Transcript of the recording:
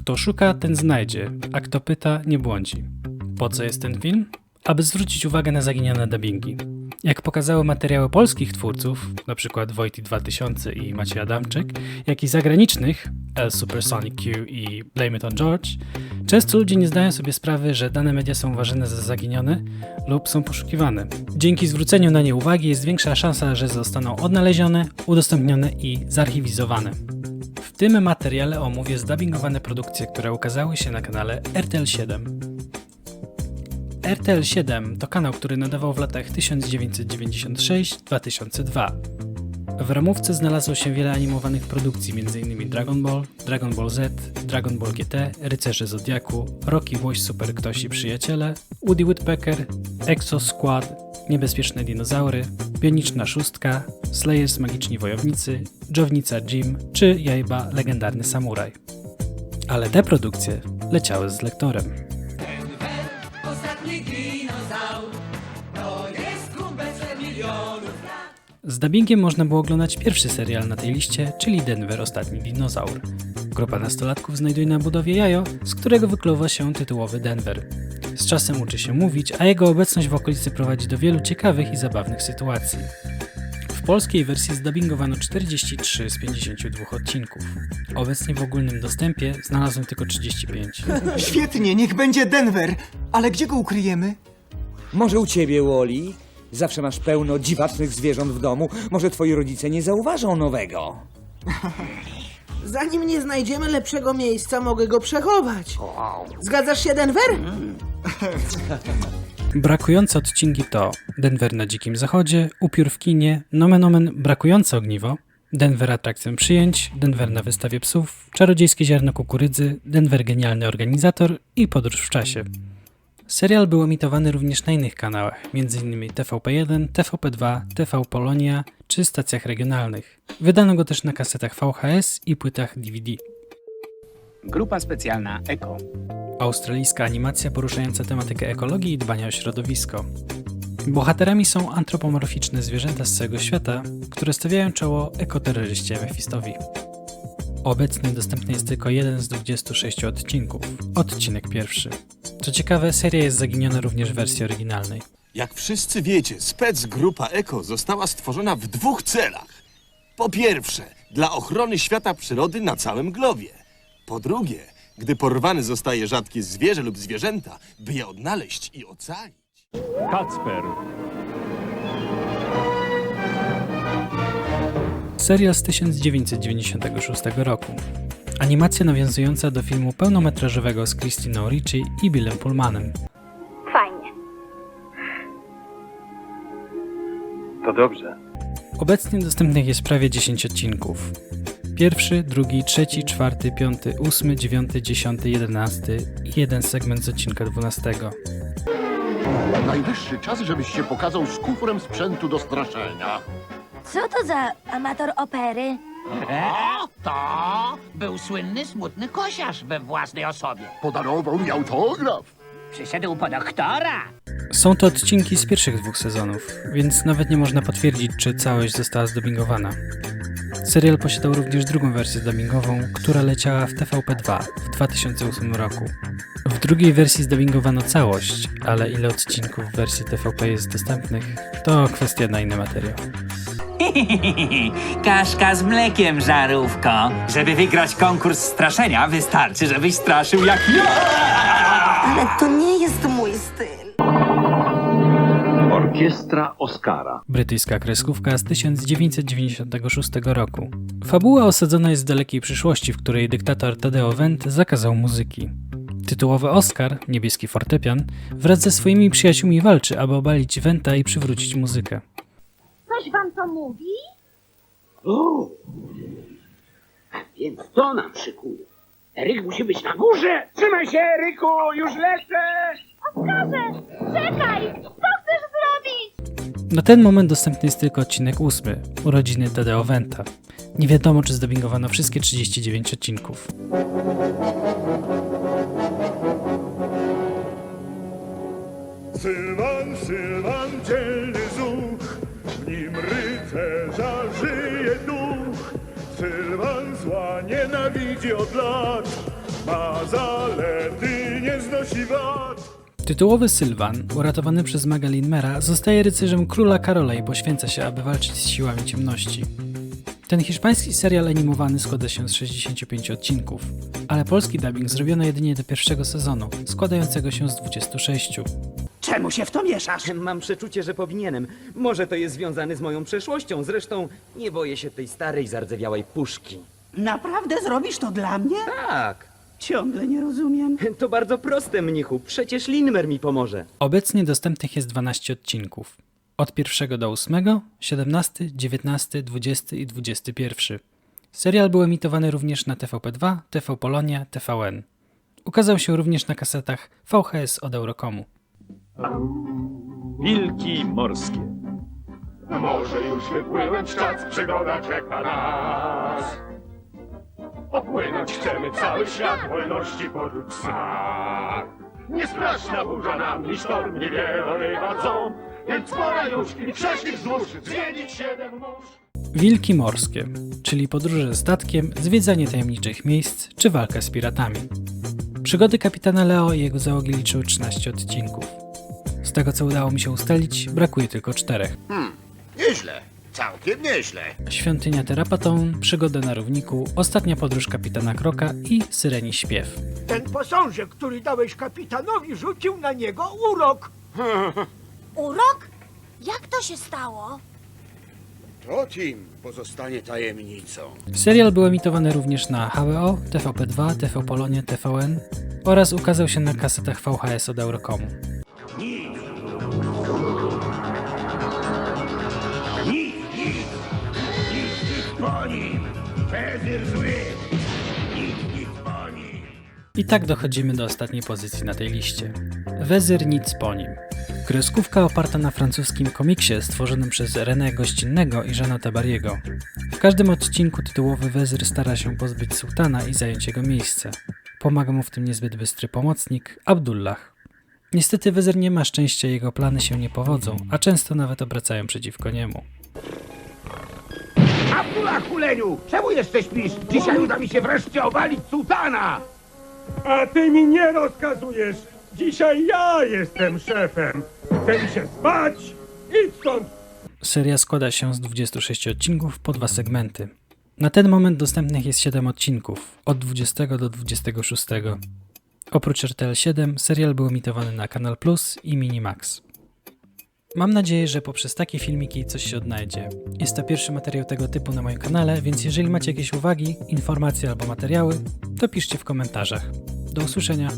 Kto szuka, ten znajdzie, a kto pyta, nie błądzi. Po co jest ten film? Aby zwrócić uwagę na zaginione dubbingi. Jak pokazały materiały polskich twórców, np. Wojty 2000 i Maciej Adamczyk, jak i zagranicznych, El Supersonic Q i Blame It on George, często ludzie nie zdają sobie sprawy, że dane media są uważane za zaginione lub są poszukiwane. Dzięki zwróceniu na nie uwagi jest większa szansa, że zostaną odnalezione, udostępnione i zarchiwizowane. Tym materiale omówię zdubbingowane produkcje, które ukazały się na kanale RTL 7. RTL 7 to kanał, który nadawał w latach 1996-2002. W ramówce znalazło się wiele animowanych produkcji, m.in. Dragon Ball, Dragon Ball Z, Dragon Ball GT, Rycerze Zodiaku, Rocky Łoś Super Ktoś i Przyjaciele, Woody Woodpecker, Exo Squad, Niebezpieczne Dinozaury, Bioniczna Szóstka, Slayers Magiczni Wojownicy, Dżownica Jim czy Jajba Legendarny Samuraj. Ale te produkcje leciały z lektorem. Z dubbingiem można było oglądać pierwszy serial na tej liście, czyli Denver Ostatni Dinozaur. Grupa nastolatków znajduje na budowie jajo, z którego wykluwa się tytułowy Denver. Z czasem uczy się mówić, a jego obecność w okolicy prowadzi do wielu ciekawych i zabawnych sytuacji. W polskiej wersji zdubbingowano 43 z 52 odcinków. Obecnie w ogólnym dostępie znalazłem tylko 35. Świetnie, niech będzie Denver. Ale gdzie go ukryjemy? Może u ciebie, Woli? Zawsze masz pełno dziwacznych zwierząt w domu. Może twoi rodzice nie zauważą nowego. Zanim nie znajdziemy lepszego miejsca, mogę go przechować. Zgadzasz się, Denver? Brakujące odcinki to Denver na Dzikim Zachodzie, Upiór w kinie, Nomen Omen Brakujące ogniwo, Denver atrakcją przyjęć, Denver na wystawie psów, Czarodziejskie ziarno kukurydzy, Denver genialny organizator i Podróż w czasie. Serial był emitowany również na innych kanałach, m.in. TVP1, TVP2, TV Polonia czy stacjach regionalnych. Wydano go też na kasetach VHS i płytach DVD. Grupa specjalna ECO. Australijska animacja poruszająca tematykę ekologii i dbania o środowisko. Bohaterami są antropomorficzne zwierzęta z całego świata, które stawiają czoło ekoterroryście Mephistowi. Obecnie dostępny jest tylko jeden z 26 odcinków, odcinek pierwszy. Co ciekawe, seria jest zaginiona również w wersji oryginalnej. Jak wszyscy wiecie, spec grupa Eko została stworzona w dwóch celach. Po pierwsze, dla ochrony świata przyrody na całym globie. Po drugie, gdy porwany zostaje rzadkie zwierzę lub zwierzęta, by je odnaleźć i ocalić. Kacper. Serial z 1996 roku. Animacja nawiązująca do filmu pełnometrażowego z Christiną Ricci i Billem Pullmanem. Fajnie. To dobrze. Obecnie dostępnych jest prawie 10 odcinków. Pierwszy, drugi, trzeci, czwarty, piąty, ósmy, dziewiąty, dziesiąty, jedenasty i jeden segment z odcinka dwunastego. Najwyższy czas, żebyś się pokazał z kufrem sprzętu do straszenia. Co to za amator opery? O, to był słynny, smutny kosiarz we własnej osobie. Podarował mi autograf. Przyszedł po doktora. Są to odcinki z pierwszych dwóch sezonów, więc nawet nie można potwierdzić, czy całość została zdubbingowana. Serial posiadał również drugą wersję dubbingową, która leciała w TVP2 w 2008 roku. W drugiej wersji zdubbingowano całość, ale ile odcinków w wersji TVP jest dostępnych, to kwestia na inny materiał. Kaszka z mlekiem, żarówko. Żeby wygrać konkurs straszenia, wystarczy, żebyś straszył jak ja. Ale to nie jest mój. Orkiestra Oscara. Brytyjska kreskówka z 1996 roku. Fabuła osadzona jest w dalekiej przyszłości, w której dyktator Tadeo Vent zakazał muzyki. Tytułowy Oscar, niebieski fortepian, wraz ze swoimi przyjaciółmi walczy, aby obalić Venta i przywrócić muzykę. Coś wam to mówi? O, więc to nam szykuje. Eryk musi być na górze. Trzymaj się, Eryku, już lecę. Oskarze! Czekaj! Zrobić? Na ten moment dostępny jest tylko odcinek ósmy, urodziny Tadeo Venta. Nie wiadomo, czy zdubbingowano wszystkie 39 odcinków. Sylwan, Sylwan, dzielny zuch, w nim rycerza żyje duch. Sylwan zła nienawidzi od lat, Ma zalety. Tytułowy Sylwan, uratowany przez maga Linmera, zostaje rycerzem króla Karola i poświęca się, aby walczyć z siłami ciemności. Ten hiszpański serial animowany składa się z 65 odcinków, ale polski dubbing zrobiono jedynie do pierwszego sezonu, składającego się z 26. Czemu się w to mieszasz? Mam przeczucie, że powinienem. Może to jest związane z moją przeszłością. Zresztą nie boję się tej starej, zardzewiałej puszki. Naprawdę zrobisz to dla mnie? Tak, Ciągle nie rozumiem. to bardzo proste, mnichu. Przecież Linmer mi pomoże. Obecnie dostępnych jest 12 odcinków. Od 1 do 8, 17, 19, 20 i 21. Serial był emitowany również na TVP2, TV Polonia, TVN. Ukazał się również na kasetach VHS od Eurocomu. Wilki morskie. Może już wypłynąć czas, przygoda czeka nas. Opłynąć chcemy cały świat, wolności poczuć smak. Niestraszna burza nam i sztorm niewiele wadzą, więc pora już i wszelkich wzdłuż zwiedzić siedem mórz. Wilki morskie, czyli podróże statkiem, zwiedzanie tajemniczych miejsc czy walka z piratami. Przygody kapitana Leo i jego załogi liczyły 13 odcinków. Z tego co udało mi się ustalić, brakuje tylko czterech. Nieźle, całkiem nieźle. Świątynia Terapaton, Przygoda na równiku, Ostatnia podróż kapitana Kroka i Syreni śpiew. Ten posążek, który dałeś kapitanowi, rzucił na niego urok. Urok? Jak to się stało? To Tim pozostanie tajemnicą. Serial był emitowany również na HBO, TVP2, TV Polonia, TVN oraz ukazał się na kasetach VHS od Eurocomu. I tak dochodzimy do ostatniej pozycji na tej liście. Wezyr nic po nim. Kreskówka oparta na francuskim komiksie stworzonym przez René Gościnnego i Jeana Tabariego. W każdym odcinku tytułowy Wezyr stara się pozbyć sułtana i zająć jego miejsce. Pomaga mu w tym niezbyt bystry pomocnik, Abdullah. Niestety Wezyr nie ma szczęścia, jego plany się nie powodzą, a często nawet obracają przeciwko niemu. Abdullah Huleniu, czemu jeszcze śpisz? Dzisiaj uda mi się wreszcie obalić sułtana. A ty mi nie rozkazujesz. Dzisiaj ja jestem szefem. Chce mi się spać. Idź stąd. Seria składa się z 26 odcinków po dwa segmenty. Na ten moment dostępnych jest 7 odcinków, od 20 do 26. Oprócz RTL 7, serial był emitowany na Kanal Plus i Minimax. Mam nadzieję, że poprzez takie filmiki coś się odnajdzie. Jest to pierwszy materiał tego typu na moim kanale, więc jeżeli macie jakieś uwagi, informacje albo materiały, to piszcie w komentarzach. Do usłyszenia.